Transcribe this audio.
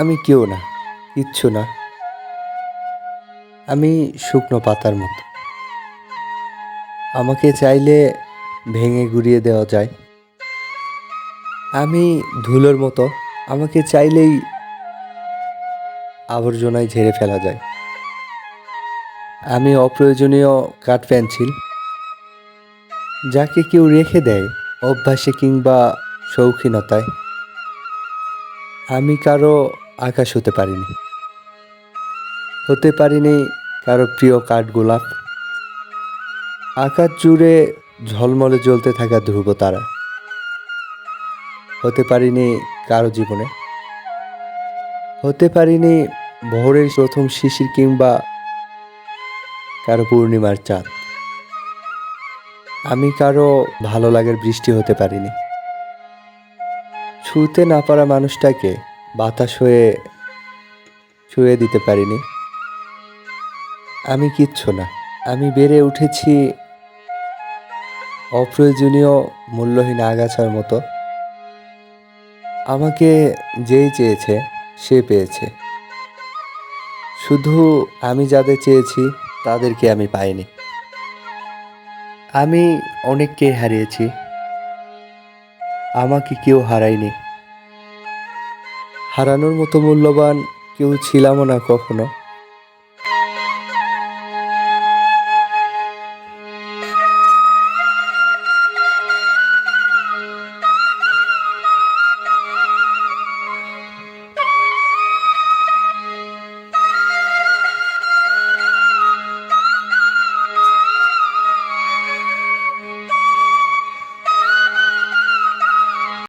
আমি কেউ না, কিচ্ছু না। আমি শুকনো পাতার মতো। আমাকে চাইলে ভেঙে গুড়িয়ে দেওয়া যায়। আমি ধুলোর মতো, আমাকে চাইলেই আবর্জনায় ঝেড়ে ফেলা যায়। আমি অপ্রয়োজনীয় কাঠ পেন্সিল, যাকে কেউ রেখে দেয় অভ্যাসে কিংবা শৌখিনতায়। আমি কারও আকাশ হতে পারিনি। হতে পারিনি কারও প্রিয় কাঠগোলাপ আকাশ জুড়ে ঝলমলে জ্বলতে থাকা ধ্রুব তারা। হতে পারিনি কারও জীবনে। হতে পারিনি ভোরের প্রথম শিশির কিংবা কারও পূর্ণিমার চাঁদ। আমি কারও ভালো লাগার বৃষ্টি হতে পারিনি। ছুঁতে না পারা মানুষটাকে বাতাস হয়ে ছুঁয়ে দিতে পারিনি। আমি কিচ্ছু না। আমি বেড়ে উঠেছি অপ্রয়োজনীয় মূল্যহীন আগাছার মতো। আমাকে যেই চেয়েছে, সে পেয়েছে। শুধু আমি যাদের চেয়েছি, তাদেরকে আমি পাইনি। আমি অনেককে হারিয়েছি। আমাকে কেউ হারায়নি। হারানোর মতো মূল্যবান কেউ ছিলামও না কখনো।